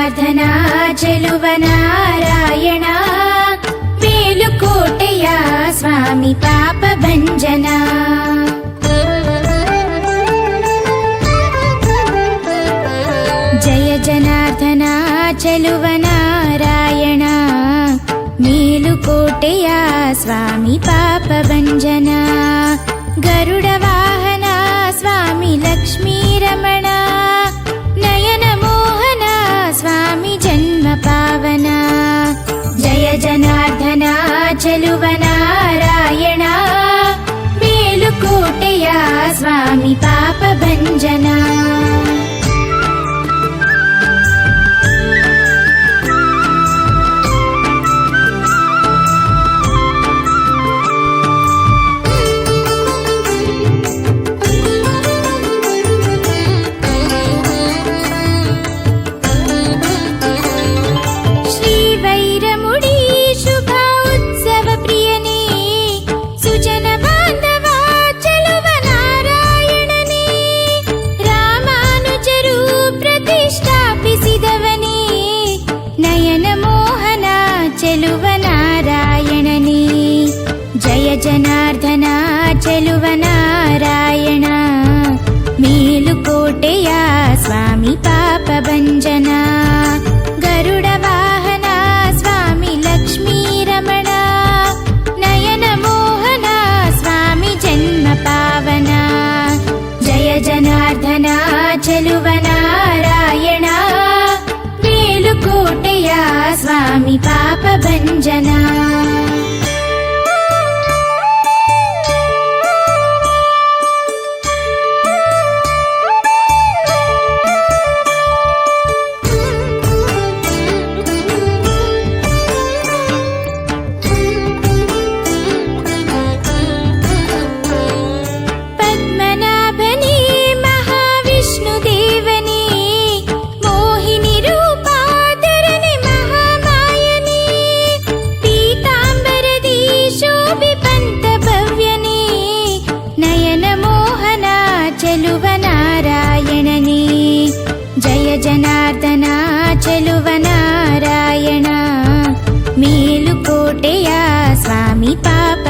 జనార్దనా జలువనారాయణ మేలుకోటయా స్వామి పాప భంజనా. జయ జనార్దనా చలువనారాయణ మేలుకోటయా స్వామి పాప భంజనా. గరుడ వాహన స్వామి లక్ష్మీరమ कूटया स्वामि पापभञ्जना जनार्दनाचलुवनारायण मेलुकोटया स्वामि पापभञ्जना ಭುವನಾರಾಯಣ ಮೇಲುಕೋಟೆಯ ಸ್ವಾಮಿ ಪಾಪ